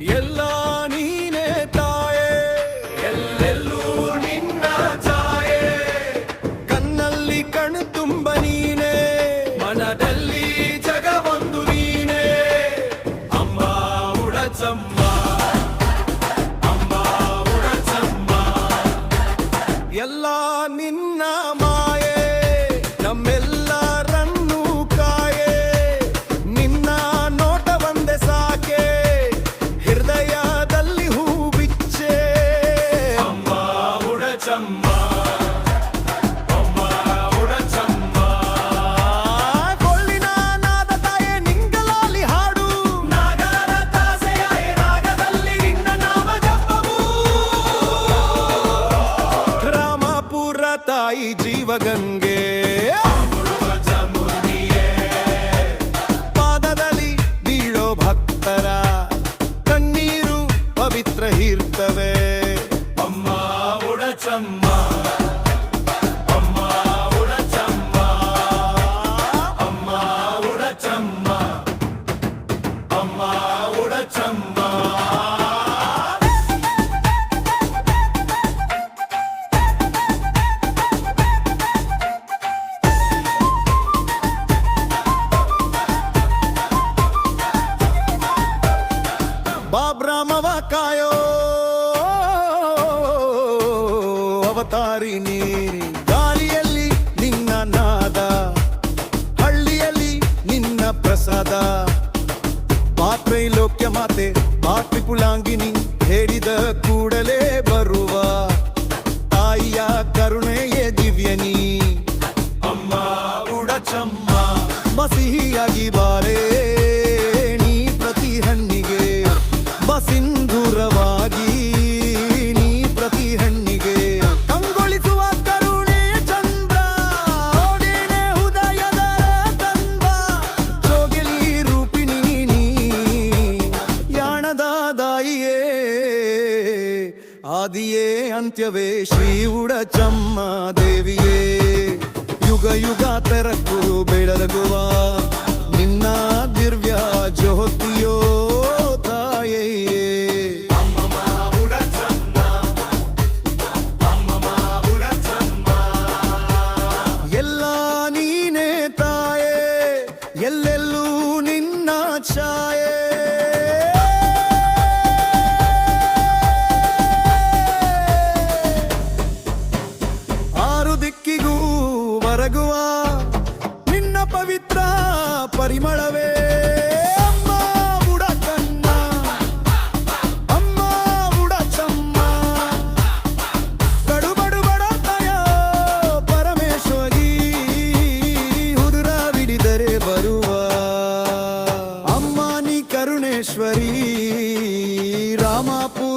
ಎಲ್ಲ ನೀನೇ ತಾಯೇ ಎಲ್ಲೆಲ್ಲೂ ನಿನ್ನ ಛಾಯೆ ಕಣ್ಣಲ್ಲಿ ಕಣ್ಣು ತುಂಬ ನೀನೇ ಮನದಲ್ಲಿ ಜಗವೊಂದು ನೀನೇ ಅಮ್ಮ ಉಡಚಮ್ಮ ತಾಯಿ ಜೀವಗಂಗೆ ಅವತಾರಿ ನೀರಿ, ಗಾಳಿಯಲ್ಲಿ ನಿನ್ನ ನಾದ, ಹಳ್ಳಿಯಲ್ಲಿ ನಿನ್ನ ಪ್ರಸಾದ. ಪಾತ್ರೆ ಲೋಕ್ಯ ಮಾತೆ ಪಾತ್ರಿ ಪುಲಾಂಗಿನಿ ಹೇಳಿದ ಕೂಡಲೇ ಬರುವ ತಾಯಿಯ ಕರುಣೆಯೇ ದಿವ್ಯನಿ. ಅಮ್ಮ ಉಡಚಮ್ಮ ಮಸಿಹಿಯಾಗಿ ಬಾರೇ ಆದಿಯೇ ಅಂತ್ಯವೇ ಶ್ರೀ ಉಡಚಮ್ಮ ದೇವಿಯೇ. ಯುಗ ಯುಗ ತೆರಕು ಬೆಳಗುವ ನಿನ್ನ ದಿವ್ಯ ಜ್ಯೋತಿಯೋ ತಾಯೇ ಎಲ್ಲ ನೀನೇ ತಾಯೇ, ಎಲ್ಲೆಲ್ಲೂ ನಿನ್ನ ಛಾಯೆ. I'm Amapu.